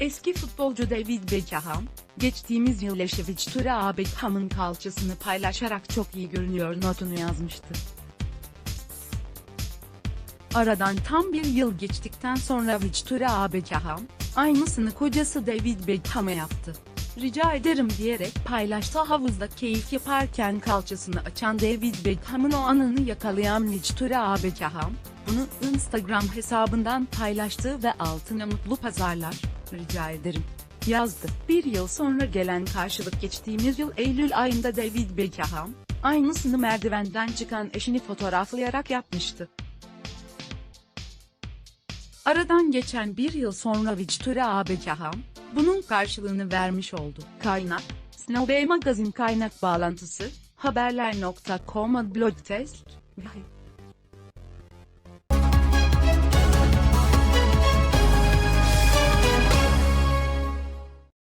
Eski futbolcu David Beckham, geçtiğimiz yıl eşi Victoria Beckham'ın kalçasını paylaşarak çok iyi görünüyor notunu yazmıştı. Aradan tam bir yıl geçtikten sonra Victoria Beckham, aynısını kocası David Beckham'a yaptı. Rica ederim diyerek paylaştı havuzda keyif yaparken kalçasını açan David Beckham'ın o anını yakalayan Victoria Beckham, bunu Instagram hesabından paylaştı ve altına mutlu pazarlar, rica ederim yazdı. Bir yıl sonra gelen karşılık geçtiğimiz yıl Eylül ayında David Beckham, aynısını merdivenden çıkan eşini fotoğraflayarak yapmıştı. Aradan geçen bir yıl sonra Victoria Beckham, bunun karşılığını vermiş oldu. Kaynak, Snow Magazine kaynak bağlantısı, haberler.com'a blog test,